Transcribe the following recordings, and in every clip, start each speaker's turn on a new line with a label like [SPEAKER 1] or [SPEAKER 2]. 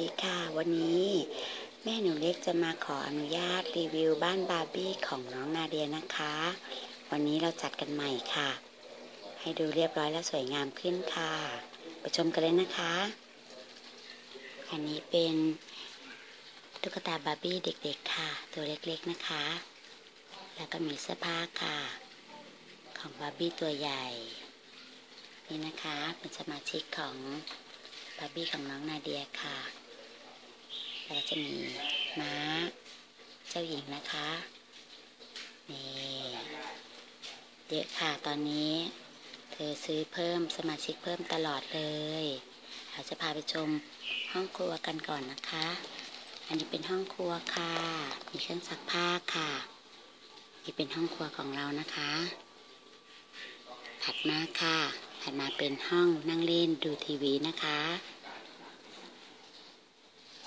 [SPEAKER 1] ดีค่ะ วันนี้แม่หนูเล็กจะมาขออนุญาตรีวิวบ้านบาร์บี้ของน้องนาเดียนะคะ วันนี้เราจัดกันใหม่ค่ะ ให้ดูเรียบร้อยและสวยงามขึ้นค่ะไปชมกันเลยนะคะ อันนี้เป็นตุ๊กตาบาร์บี้เด็กๆค่ะ ตัวเล็กๆนะคะ แล้วก็มีเสื้อผ้าค่ะ ของบาร์บี้ตัวใหญ่ นี่นะคะเป็นสมาชิกของบาร์บี้ของน้องนาเดียค่ะ แล้วจะมีม้า เจ้าหญิงนะคะนี่เยอะค่ะตอนนี้ เธอซื้อเพิ่มสมาชิกเพิ่มตลอดเลยเราจะพาไปชมห้องครัวกันก่อนนะคะ อันนี้เป็นห้องครัวค่ะ มีเครื่องซักผ้าค่ะ นี่เป็นห้องครัวของเรานะคะ ถัดมาค่ะ ถัดมาเป็นห้องนั่งเล่นดูทีวีนะคะ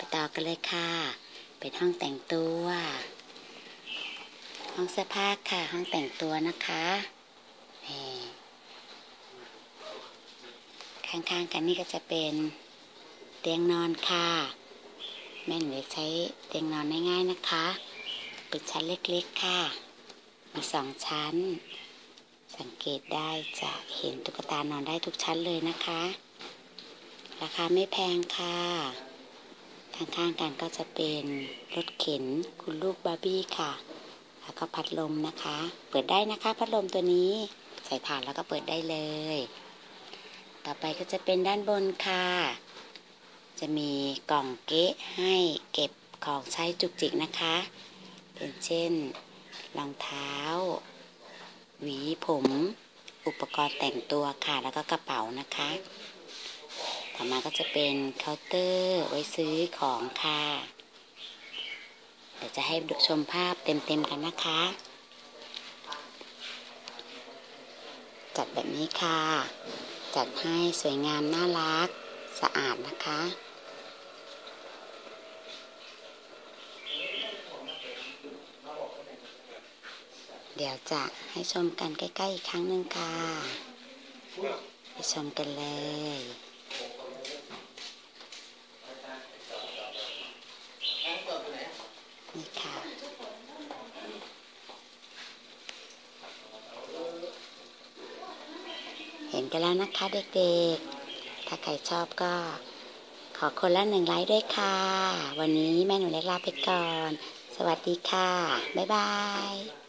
[SPEAKER 1] ไปต่อกันเลยค่ะ เป็นห้องแต่งตัว ห้องเสื้อผ้าค่ะ ห้องแต่งตัวนะคะข้างๆกันนี่ก็จะเป็นเตียงนอนค่ะ แม่หนูใช้เตียงนอนง่ายๆนะคะ เป็นชั้นเล็กๆค่ะ มีสองชั้น สังเกตได้จะเห็นตุ๊กตานอนได้ทุกชั้นเลยนะคะ ราคาไม่แพงค่ะ ข้างๆกันก็จะเป็นรถเข็นคุณลูกบาร์บี้ค่ะ แล้วก็พัดลมนะคะ เปิดได้นะคะพัดลมตัวนี้ใส่ถ่านแล้วก็เปิดได้เลย ต่อไปก็จะเป็นด้านบนค่ะ จะมีกล่องเก๊ะให้เก็บของใช้จุกจิกนะคะ เป็นเช่นรองเท้า หวีผม อุปกรณ์แต่งตัวค่ะ แล้วก็กระเป๋านะคะ ต่อมาก็จะเป็นเคาน์เตอร์ไว้ซื้อของค่ะ เดี๋ยวจะให้ชมภาพเต็มๆกันนะคะ จัดแบบนี้ค่ะ จัดให้สวยงามน่ารักสะอาดนะคะเดี๋ยวจะให้ชมกันใกล้ๆอีกครั้งหนึ่งค่ะ ไปชมกันเลย นี่ค่ะ เห็น กันแล้วนะคะเด็กๆ ถ้าใครชอบก็ ขอคนละหนึ่งไลค์ด้วยค่ะ วันนี้แม่หนูเล็กลาไปก่อน สวัสดีค่ะ บ๊ายบาย